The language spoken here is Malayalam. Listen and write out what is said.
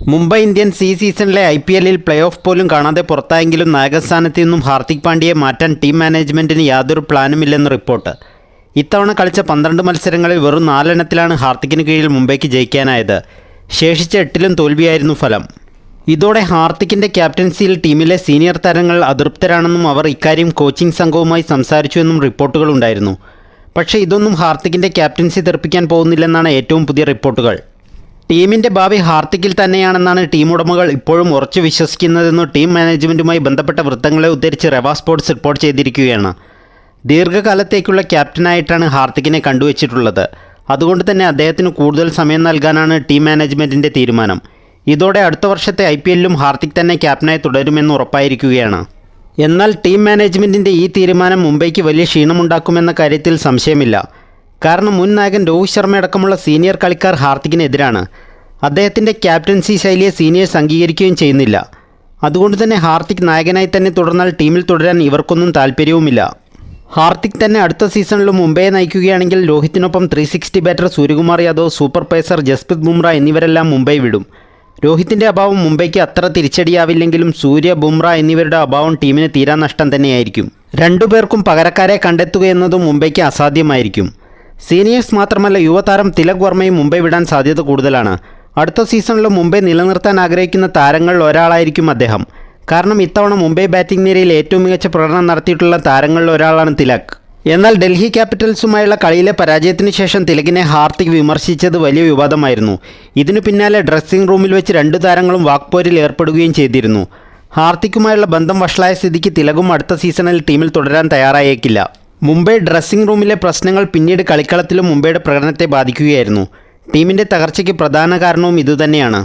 മുംബൈ ഇന്ത്യൻസ് ഈ സീസണിലെ ഐ പി എല്ലിൽ പ്ലേ ഓഫ് പോലും കാണാതെ പുറത്തായെങ്കിലും നായകസ്ഥാനത്ത് നിന്നും ഹാർദിക് പാണ്ഡ്യയെ മാറ്റാൻ ടീം മാനേജ്മെന്റിന് യാതൊരു പ്ലാനുമില്ലെന്ന് റിപ്പോർട്ട്. ഇത്തവണ കളിച്ച പന്ത്രണ്ട് മത്സരങ്ങളിൽ വെറും നാലെണ്ണത്തിലാണ് ഹാർദിക്കിന് കീഴിൽ മുംബൈക്ക് ജയിക്കാനായത്. ശേഷിച്ച എട്ടിലും തോൽവിയായിരുന്നു ഫലം. ഇതോടെ ഹാർദിക്കിന്റെ ക്യാപ്റ്റൻസിയിൽ ടീമിലെ സീനിയർ താരങ്ങൾ അതൃപ്തരാണെന്നും അവർ ഇക്കാര്യം കോച്ചിംഗ് സംഘവുമായി സംസാരിച്ചുവെന്നും റിപ്പോർട്ടുകളുണ്ടായിരുന്നു പക്ഷേ ഇതൊന്നും ഹാർദിക്കിന്റെ ക്യാപ്റ്റൻസി തെറിപ്പിക്കാൻ പോകുന്നില്ലെന്നാണ് ഏറ്റവും പുതിയ റിപ്പോർട്ടുകൾ. ടീമിന്റെ ഭാവി ഹാർദിക്കിൽ തന്നെയാണെന്നാണ് ടീം ഉടമകൾ ഇപ്പോഴും ഉറച്ചു വിശ്വസിക്കുന്നതെന്ന് ടീം മാനേജ്മെന്റുമായി ബന്ധപ്പെട്ട വൃത്തങ്ങളെ ഉദ്ധരിച്ച് റെവ സ്പോർട്സ് റിപ്പോർട്ട് ചെയ്തിരിക്കുകയാണ്. ദീർഘകാലത്തേക്കുള്ള ക്യാപ്റ്റനായിട്ടാണ് ഹാർദിക്കിനെ കണ്ടുവച്ചിട്ടുള്ളത്. അതുകൊണ്ട് തന്നെ അദ്ദേഹത്തിന് കൂടുതൽ സമയം നൽകാനാണ് ടീം മാനേജ്മെന്റിന്റെ തീരുമാനം. ഇതോടെ അടുത്ത വർഷത്തെ ഐ പി എല്ലിലും ഹാർദിക് തന്നെ ക്യാപ്റ്റനായി തുടരുമെന്ന് ഉറപ്പായിരിക്കുകയാണ്. എന്നാൽ ടീം മാനേജ്മെന്റിന്റെ ഈ തീരുമാനം മുംബൈക്ക് വലിയ ക്ഷീണമുണ്ടാക്കുമെന്ന കാര്യത്തിൽ സംശയമില്ല. കാരണം മുൻ നായകൻ രോഹിത് ശർമ്മ അടക്കമുള്ള സീനിയർ കളിക്കാർ ഹാർദിക്കിനെതിരാണ്. അദ്ദേഹത്തിന്റെ ക്യാപ്റ്റൻസി ശൈലിയെ സീനിയേഴ്സ് അംഗീകരിക്കുകയും ചെയ്യുന്നില്ല. അതുകൊണ്ട് തന്നെ ഹാർദിക് നായകനായി തന്നെ തുടർന്നാൽ ടീമിൽ തുടരാൻ ഇവർക്കൊന്നും താല്പര്യവുമില്ല ഹാർദിക് തന്നെ അടുത്ത സീസണിലും മുംബൈയെ നയിക്കുകയാണെങ്കിൽ രോഹിത്തിനൊപ്പം three sixty batter Suryakumar Yadav super pacer Jasprit Bumrah എന്നിവരെല്ലാം Mumbai വിടും. രോഹിത്തിന്റെ അഭാവം മുംബൈക്ക് അത്ര തിരിച്ചടിയാവില്ലെങ്കിലും സൂര്യ ബുംറ എന്നിവരുടെ അഭാവം ടീമിന് തീരാനഷ്ടം തന്നെയായിരിക്കും. രണ്ടുപേർക്കും പകരക്കാരെ കണ്ടെത്തുക എന്നതും മുംബൈക്ക് അസാധ്യമായിരിക്കും. സീനിയേഴ്സ് മാത്രമല്ല യുവതാരം തിലക് വർമ്മയും മുംബൈ വിടാൻ സാധ്യത കൂടുതലാണ്. അടുത്ത സീസണിലും മുംബൈ നിലനിർത്താൻ ആഗ്രഹിക്കുന്ന താരങ്ങളിൽ ഒരാളായിരിക്കും അദ്ദേഹം. കാരണം ഇത്തവണ മുംബൈ ബാറ്റിംഗ് നിരയിൽ ഏറ്റവും മികച്ച പ്രകടനം നടത്തിയിട്ടുള്ള താരങ്ങളിൽ ഒരാളാണ് തിലക്. എന്നാൽ ഡൽഹി ക്യാപിറ്റൽസുമായുള്ള കളിയിലെ പരാജയത്തിന് ശേഷം തിലകിനെ ഹാർദിക് വിമർശിച്ചത് വലിയ വിവാദമായിരുന്നു. ഇതിനു പിന്നാലെ ഡ്രസ്സിംഗ് റൂമിൽ വെച്ച് രണ്ടു താരങ്ങളും വാക്പോരിൽ ഏർപ്പെടുകയും ചെയ്തിരുന്നു. ഹാർദിക്കുമായുള്ള ബന്ധം വഷളായ സ്ഥിതിക്ക് തിലകും അടുത്ത സീസണിൽ ടീമിൽ തുടരാൻ തയ്യാറായേക്കില്ല. മുംബൈ ഡ്രസ്സിംഗ് റൂമിലെ പ്രശ്നങ്ങൾ പിന്നീട് കളിക്കളത്തിലും മുംബൈയുടെ പ്രകടനത്തെ ബാധിക്കുകയായിരുന്നു. ടീമിന്റെ തകർച്ചയ്ക്ക് പ്രധാന കാരണവും ഇതുതന്നെയാണ്.